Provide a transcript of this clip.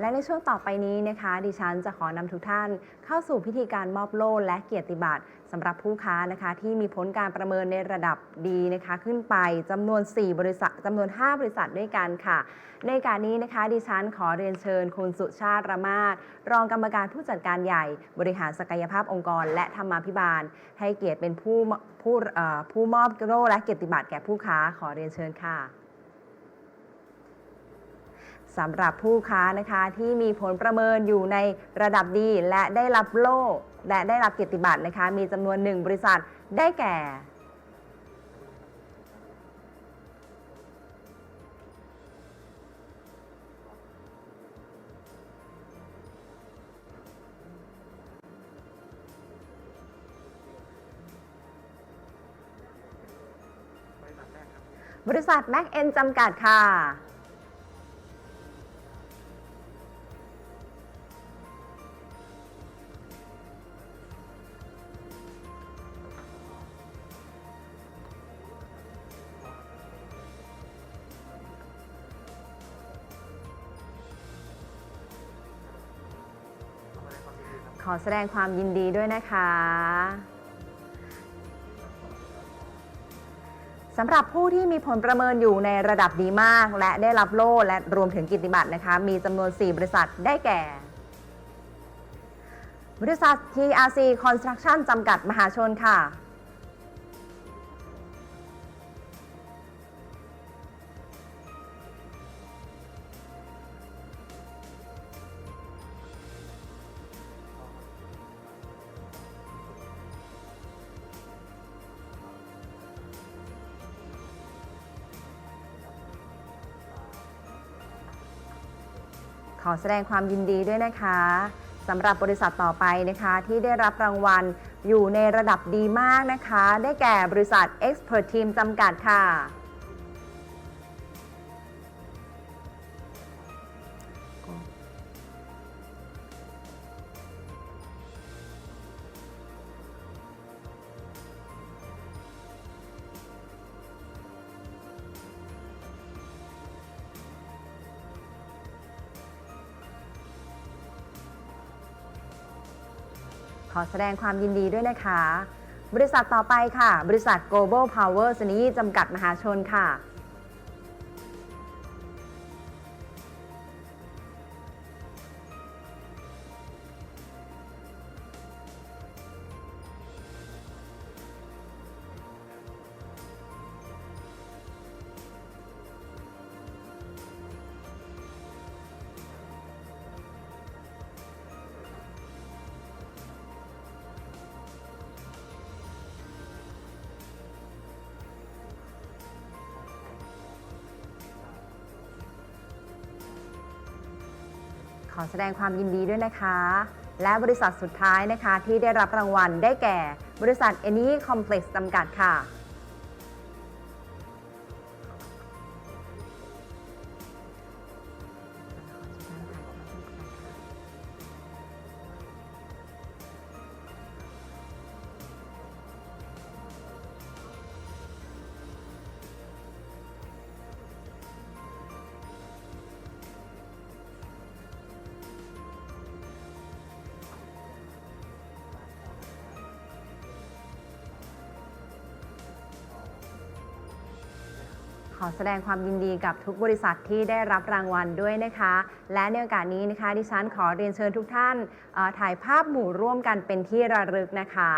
และในช่วงต่อไปนี้นะคะ ดิฉันจะขอนำทุกท่านเข้าสู่พิธีการมอบโล่และเกียรติบัตรสำหรับผู้ค้านะคะ ที่มีผลการประเมินในระดับดีนะคะ ขึ้นไปจำนวน 4 บริษัทจำนวน 5 บริษัทด้วยกันค่ะ ในการนี้นะคะ ดิฉันขอเรียนเชิญคุณสุชาติระมาศรองกรรมการผู้จัดการใหญ่ บริหารศักยภาพองค์กร และธรรมาภิบาล ให้เกียรติเป็นผู้ผู้ผู้มอบโล่และเกียรติบัตรแก่ผู้ค้าขอเรียนเชิญค่ะ สำหรับผู้ค้านะคะที่มีผลประเมินอยู่ในระดับดี และได้รับโล่และได้รับเกียรติบัตรนะคะ มีจำนวนหนึ่งบริษัทได้แก่ บริษัทแม็กเอ็นจำกัดค่ะ อแสดงความยินดีด้วยนะคะสำหรับผู้ที่มีผลประเมินอยู่ในระดับดีมาก และได้รับโล่และรวมถึงกิตติบัตรนะคะ มีจำนวน 4 บริษัทได้แก่ บริษัท TRC Construction จำกัดมหาชนค่ะ อแสดงความยินดีด้วยนะคะสำหรับบริษัทต่อไปนะคะที่ได้รับรางวัลอยู่ในระดับดีมากนะคะ ได้แก่บริษัท Expert Team จำกัดค่ะ อแสดงความยินดีด้วยนะคะ บริษัทต่อไปค่ะ บริษัท Global Power สนีจำกัดมหาชนค่ะ ขอแสดงความยินดีด้วยนะคะ และบริษัทสุดท้ายนะคะที่ได้รับรางวัลได้แก่ บริษัทเอนี่คอมเพล็กซ์จำกัดค่ะ ขอแสดงความยินดีกับทุกบริษัทที่ได้รับรางวัลด้วยนะคะ และในโอกาสนี้นะคะดิฉันขอเรียนเชิญทุกท่านถ่ายภาพหมู่ร่วมกันเป็นที่ระลึกนะคะ